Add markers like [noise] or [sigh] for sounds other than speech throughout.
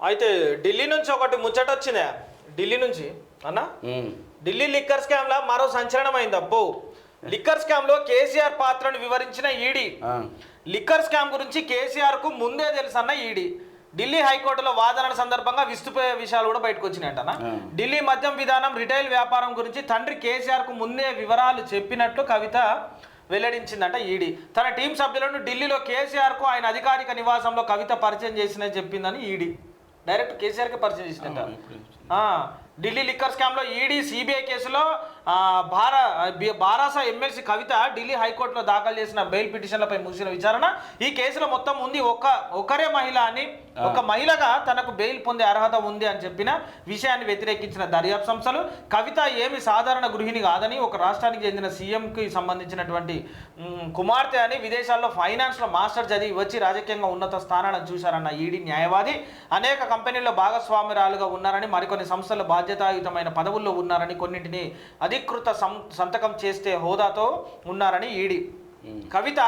అయితే ఢిల్లీ నుంచి ఒకటి ముచ్చట వచ్చిందే. ఢిల్లీ నుంచి అన్న. ఢిల్లీ లిక్కర్ స్కామ్ లా మరో సంచలనం అయింది అబ్బో. లిక్కర్ స్కామ్లో కేసీఆర్ పాత్రను వివరించిన ఈడీ. లిక్కర్ స్కామ్ గురించి కేసీఆర్కు ముందే తెలుసన్న ఈడీ. ఢిల్లీ హైకోర్టులో వాదనల సందర్భంగా విస్తుపోయే విషయాలు కూడా బయటకు వచ్చినాయంటనా ఆ. ఢిల్లీ మద్యం విధానం రిటైల్ వ్యాపారం గురించి తండ్రి కేసీఆర్కు ముందే వివరాలు చెప్పినట్లు కవిత వెల్లడించిందంట ఈడీ. తన టీం సభ్యులను ఢిల్లీలో కేసీఆర్కు ఆయన అధికారిక నివాసంలో కవిత పరిచయం చేసిందని చెప్పిందని ఈడీ. డైరెక్ట్ కేసీఆర్కి పరిచయం చేసిందంట. ఢిల్లీ లిక్కర్ స్కామ్లో ఈడీ సిబిఐ కేసులో బి- బారాసా ఎమ్మెల్సీ కవిత ఢిల్లీ హైకోర్టులో దాఖలు చేసిన బెయిల్ పిటిషన్లపై ముగిసిన విచారణ. ఈ కేసులో మొత్తం ఉంది ఒక ఒకరే మహిళ అని. ఒక మహిళగా తనకు బెయిల్ పొందే అర్హత ఉంది అని చెప్పిన విషయాన్ని వ్యతిరేకించిన దర్యాప్తు సంస్థలు. కవిత ఏమి సాధారణ గృహిణి కాదని ఒక రాష్ట్రానికి చెందిన సీఎంకి సంబంధించినటువంటి కుమార్తె అని విదేశాల్లో ఫైనాన్స్లో మాస్టర్ చదివి వచ్చి రాజకీయంగా ఉన్నత స్థానాలను చూశారన్న ఈడీ న్యాయవాది. అనేక కంపెనీల్లో భాగస్వామ్యురాలుగా ఉన్నారని మరికొన్ని సంస్థల్లో బాధ్యతాయుతమైన పదవుల్లో ఉన్నారని కొన్నింటిని అధికృత సంతకం చేస్తే హోదాతో ఉన్నారని ఈడీ. కవిత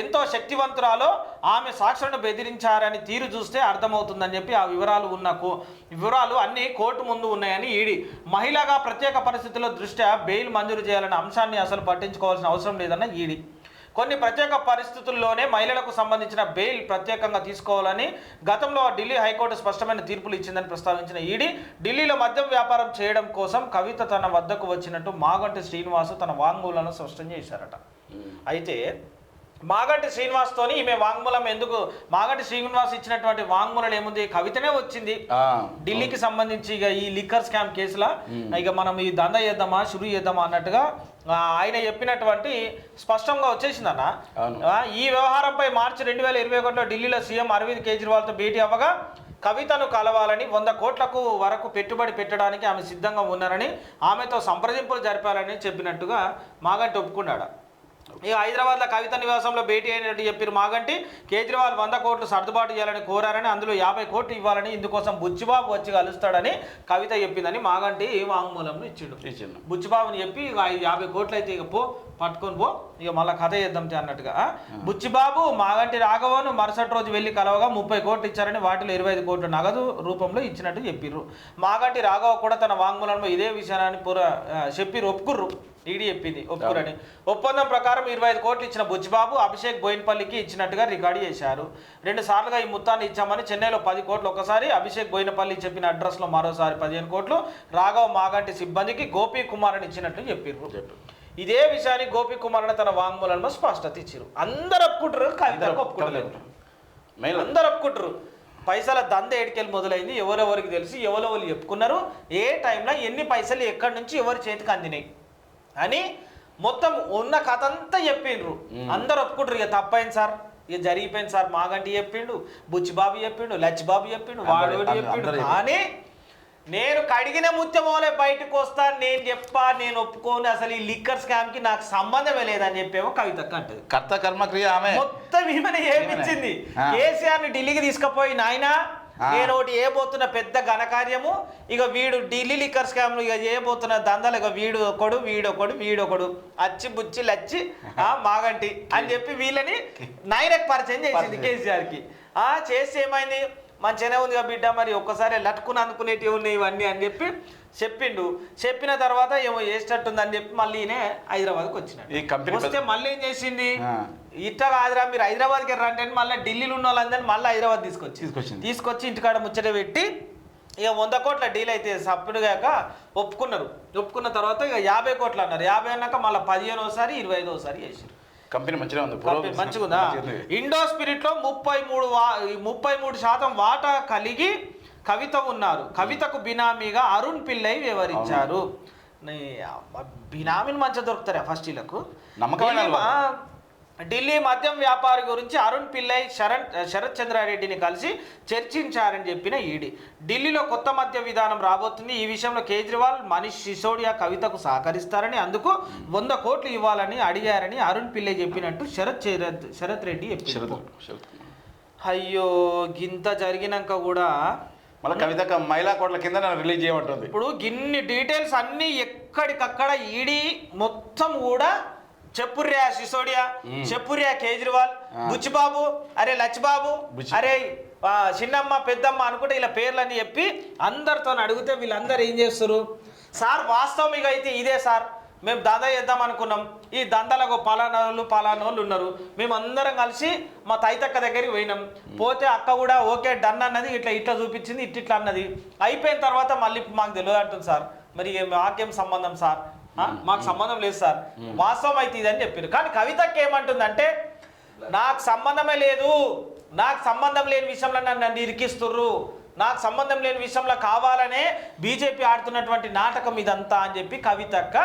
ఎంతో శక్తివంతురాలో ఆమె సాక్షులను బెదిరించారని తీరు చూస్తే అర్థమవుతుందని చెప్పి ఆ వివరాలు ఉన్న కో వివరాలు అన్ని కోర్టు ముందు ఉన్నాయని ఈడీ. మహిళగా ప్రత్యేక పరిస్థితుల్లో దృష్ట్యా బెయిల్ మంజూరు చేయాలన్న అంశాన్ని అసలు పట్టించుకోవాల్సిన అవసరం లేదన్న ఈడీ. కొన్ని ప్రత్యేక పరిస్థితుల్లోనే మహిళలకు సంబంధించిన బెయిల్ ప్రత్యేకంగా తీసుకోవాలని గతంలో ఢిల్లీ హైకోర్టు స్పష్టమైన తీర్పులు ఇచ్చిందని ప్రస్తావించిన ఈడీ ఢిల్లీలో మద్యం వ్యాపారం చేయడం కోసం కవిత తన వద్దకు వచ్చినట్టు మాగంటి శ్రీనివాసు తన వాంగ్మూలను స్పష్టం చేశారట. అయితే మాగంటి శ్రీనివాస్తోని ఈమె వాంగ్మూలం ఎందుకు? మాగంటి శ్రీనివాస్ ఇచ్చినటువంటి వాంగ్మూలం ఏముంది? కవితనే వచ్చింది. ఢిల్లీకి సంబంధించి ఇక ఈ లిక్కర్ స్కామ్ కేసులో? ఇక మనం ఈ దంద చేద్దామా షురు చేద్దామా అన్నట్టుగా ఆయన చెప్పినటువంటి స్పష్టంగా వచ్చేసిందన్న. ఈ వ్యవహారంపై మార్చి రెండు వేల ఇరవై ఒకటిలో ఢిల్లీలో సీఎం అరవింద్ కేజ్రీవాల్తో భేటీ అవ్వగా కవితను కలవాలని వంద కోట్లకు వరకు పెట్టుబడి పెట్టడానికి ఆమె సిద్ధంగా ఉన్నారని ఆమెతో సంప్రదింపులు జరిపాలని చెప్పినట్టుగా మాగంటి ఒప్పుకున్నాడు? ఇక హైదరాబాద్లో కవిత నివాసంలో భేటీ అయినట్టు చెప్పారు మాగంటి. కేజ్రీవాల్ వంద కోట్లు సర్దుబాటు చేయాలని కోరారని అందులో యాభై కోట్లు ఇవ్వాలని ఇందుకోసం బుచ్చిబాబు వచ్చి కలుస్తాడని కవిత చెప్పిందని మాగంటి వాంగ్మూలంలో ఇచ్చిండు. ఇచ్చిండు. బుచ్చిబాబుని చెప్పి ఇక యాభై కోట్లు అయితే ఇక పో పట్టుకొని పో ఇక మళ్ళీ కథ చేద్దాం అన్నట్టుగా? బుచ్చిబాబు మాగంటి రాఘవను మరుసటి రోజు వెళ్ళి కలవగా ముప్పై కోట్లు ఇచ్చారని వాటిలో ఇరవై ఐదు కోట్లు నగదు రూపంలో ఇచ్చినట్టు చెప్పిర్రు. మాగంటి రాఘవ కూడా తన వాంగ్మూలంలో ఇదే విషయాన్ని పుర చెప్పి ఒప్పుకుర్రు ఈడీ చెప్పింది. ఒప్పుకురని ఒప్పందం ప్రకారం ఇరవై ఐదు కోట్లు ఇచ్చిన బుచ్చిబాబు అభిషేక్ బోయినపల్లికి ఇచ్చినట్టుగా రికార్డు చేశారు. రెండు సార్లుగా ఈ మొత్తాన్ని ఇచ్చామని చెన్నైలో పది కోట్లు ఒకసారి అభిషేక్ బోయినపల్లి చెప్పిన అడ్రస్లో మరోసారి పదిహేను కోట్లు రాఘవ మాగంటి సిబ్బందికి గోపీ కుమార్ అని ఇచ్చినట్టు చెప్పిర్రు. ఇదే విషయాన్ని గోపి కుమార్ అని తన వాంగ్మూలంలో స్పష్టత ఇచ్చారు అందరు ఒప్పుకుంటారు కవిత ఒప్పుకోలేదు. మహిళ అందరు ఒప్పుకుంటారు. పైసల దంద ఏడికెళ్ళి మొదలైంది. ఎవరెవరికి తెలిసి ఎవరెవరు చెప్పుకున్నారు. ఏ టైంలో ఎన్ని పైసలు ఎక్కడి నుంచి ఎవరి చేతికి అందినాయి? అని మొత్తం ఉన్న కథ అంతా చెప్పిండ్రు అందరు ఒప్పుకుంటారు ఇక తప్పైంది సార్ ఇక జరిగిపోయింది సార్ మాగంటి చెప్పిండు బుచ్చిబాబు చెప్పిండు లచ్చిబాబు చెప్పిండు వాడు చెప్పిండు. కానీ నేను కడిగిన ముత్యమోలే బయటకు వస్తా నేను చెప్పా నేను ఒప్పుకోని అసలు ఈ లిక్కర్ స్కామ్కి నాకు సంబంధమే లేదని చెప్పేమో కవితక్క అంటది. కర్త కర్మ క్రియ ఆమె. మొత్తం ఈమెను ఏమిచ్చింది. కేసీఆర్ని ఢిల్లీకి తీసుకుపోయి నాయన. నేను ఒకటి ఏబోతున్న పెద్ద ఘనకార్యము ఇక వీడు ఢిల్లీ లిక్కర్ స్కామ్ ఇక ఏబోతున్న దందాలు ఇక వీడు ఒకడు వీడొకడు వీడొకడు అచ్చి బుచ్చి లచ్చి ఆ మాగంటి అని చెప్పి వీళ్ళని [laughs] నాయనకు పరిచయం చేసింది. కేసీఆర్కి ఆ చేసి ఏమైంది? మంచిగానే ఉంది కదా బిడ్డ మరి ఒక్కసారి లట్టుకుని అందుకునేటివి ఉన్నాయి ఇవన్నీ అని చెప్పి చెప్పిండు. చెప్పిన తర్వాత ఏమో చేసేటట్టుంది అని చెప్పి మళ్ళీ ఈయన హైదరాబాద్కి ఈ వచ్చినాడు కంపెనీ వస్తే మళ్ళీ ఏం చేసింది. ఇట్లా కాదురా మీరు హైదరాబాద్కి రండి అని మళ్ళీ ఢిల్లీలో ఉన్న వాళ్ళందరినీ మళ్ళీ హైదరాబాద్ తీసుకొచ్చి తీసుకొచ్చింది. తీసుకొచ్చి ఇంటికాడ ముచ్చట పెట్టి ఇక వంద కోట్ల డీల్ అయితే సప్పుడుగాక ఒప్పుకున్నారు. ఒప్పుకున్న తర్వాత ఇక యాభై కోట్లు అన్నారు. యాభై అన్నాక మళ్ళీ పదిహేను ఒకసారి ఇరవై ఐదో ఒకసారి చేసారు కంపెనీ మంచిగా ఉంది మంచిగా ఉంది. ఇండో స్పిరిట్లో ముప్పై మూడు వా- ముప్పై మూడు శాతం వాటా కలిగి కవిత ఉన్నారు. కవితకు బినామీగా అరుణ్ పిల్లై వివరించారు. బినామీని మంచిగా దొరుకుతారా ఫస్ట్ వీళ్ళకు నమ్మకమైన ఢిల్లీ మద్యం వ్యాపారి గురించి అరుణ్ పిల్లై శరణ్ శరత్ చంద్రారెడ్డిని కలిసి చర్చించారని చెప్పిన ఈడీ. ఢిల్లీలో కొత్త మద్య విధానం రాబోతుంది. ఈ విషయంలో కేజ్రీవాల్ మనీష్ సిసోడియా కవితకు సహకరిస్తారని అందుకు వంద కోట్లు ఇవ్వాలని అడిగారని అరుణ్ పిల్లై చెప్పినట్టు శరత్ శరత్ రెడ్డి చెప్పారు అయ్యో గింత జరిగినాక కూడా మళ్ళీ కవిత మహిళా కోట్ల కింద నన్ను రిలీజ్ చేయమంటుంది. ఇప్పుడు గిన్ని డీటెయిల్స్ అన్ని ఎక్కడికక్కడ ఈడీ మొత్తం కూడా చెప్పుర్యా సిసోడియా? చెప్పుర్యా కేజ్రీవాల్. బుచ్చిబాబు? అరే లచ్చిబాబు. అరే చిన్నమ్మ పెద్దమ్మ అనుకుంటే ఇలా పేర్లన్నీ చెప్పి అందరితో అడిగితే వీళ్ళందరూ ఏం చేస్తారు? సార్ వాస్తవం ఇక అయితే ఇదే సార్. మేము దంద చేద్దాం అనుకున్నాం. ఈ దందలకు పలానోళ్ళు పలానోళ్ళు ఉన్నారు. మేము అందరం కలిసి మా తైతక్క దగ్గరికి పోయినాం. పోతే అక్క కూడా ఓకే డన్ అన్నది ఇట్లా ఇట్లా చూపించింది ఇట్ ఇట్లా అన్నది. అయిపోయిన తర్వాత మళ్ళీ మాకు తెలియదు అంటుంది సార్. మరి మాకేం సంబంధం సార్? మాకు సంబంధం లేదు సార్. వాస్తవం అయితే ఇదని చెప్పారు కానీ కవితకి ఏమంటుందంటే నాకు సంబంధమే లేదు. నాకు సంబంధం లేని విషయంలో నన్ను నన్ను ఇరికిస్తుర్రు. నాకు సంబంధం లేని విషయంలో కావాలనే బీజేపీ ఆడుతున్నటువంటి నాటకం ఇదంతా అని చెప్పి కవితక్క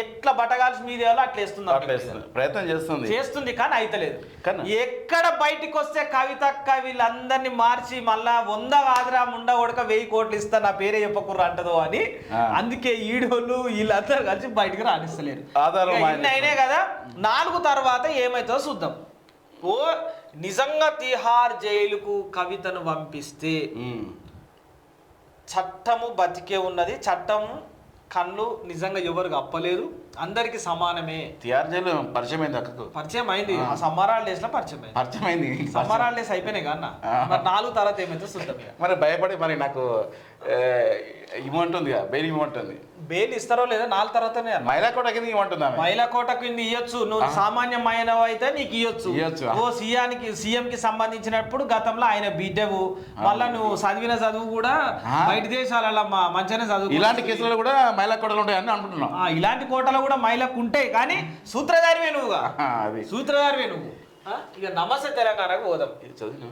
ఎట్లా బటగాల్సి మీద అట్లా వేస్తుంది. ప్రయత్నం చేస్తుంది చేస్తుంది కానీ అయితలేదు కానీ- ఎక్కడ బయటికి వస్తే కవితక్క వీళ్ళందరినీ మార్చి మళ్ళా వంద కాదురా ముండ ఉడక వెయ్యి కోట్లు ఇస్తా నా పేరే చెప్పకుర్రా అంటదో అని. అందుకే ఈడోళ్ళు వీళ్ళందరూ కలిసి బయటికి రాణిస్తలేరు అయినాయి కదా నాలుగు తర్వాత ఏమైతుందో చూద్దాం ఓ నిజంగా తిహార్ జైలుకు కవితను పంపిస్తే. చట్టము బతికే ఉన్నది చట్టం కళ్ళు నిజంగా ఎవరికి అప్పలేదు అందరికి సమానమే. తిహార్ జైలు పరిచయం అయింది అక్కకు. పరిచయం అయింది. ఆ. సమ్మర్ హాలిడేస్లో పరిచయం అయింది. పరిచయం అయింది. సమ్మర్ హాలిడేస్ అయిపోయినాయి కన్నా. మరి నాలుగు తర్వాత ఏమైతే చూద్దాం మరి భయపడి మరి నాకు ఇవ్వమంటుంది బెయిల్ ఇవ్వమంటుంది. బెయిల్ ఇస్తారో లేదో నాలుగు తర్వాతనే మహిళా కింద ఇవ్వమంటుంది మహిళా కోటకు ఇన్ని ఇవ్వచ్చు నువ్వు సామాన్యమైనవి అయితే నీకు ఇవ్వచ్చు. ఓ సీఎంకి సీఎం కి సంబంధించినప్పుడు గతంలో ఆయన బిడ్డవు. మళ్ళా నువ్వు చదివిన చదువు కూడా. బయట దేశాలలో మంచిగానే చదువు ఇలాంటి కేసులలో కూడా మహిళా కోటలు ఉంటాయని అనుకుంటున్నాం. ఇలాంటి కోటలు కూడా మహిళకు ఉంటాయి కానీ సూత్రధారివే అది. సూత్రధారివే నువ్వు. ఆ, ఇక నమస్తే తెలంగాణకు పోదాం. చదివినా?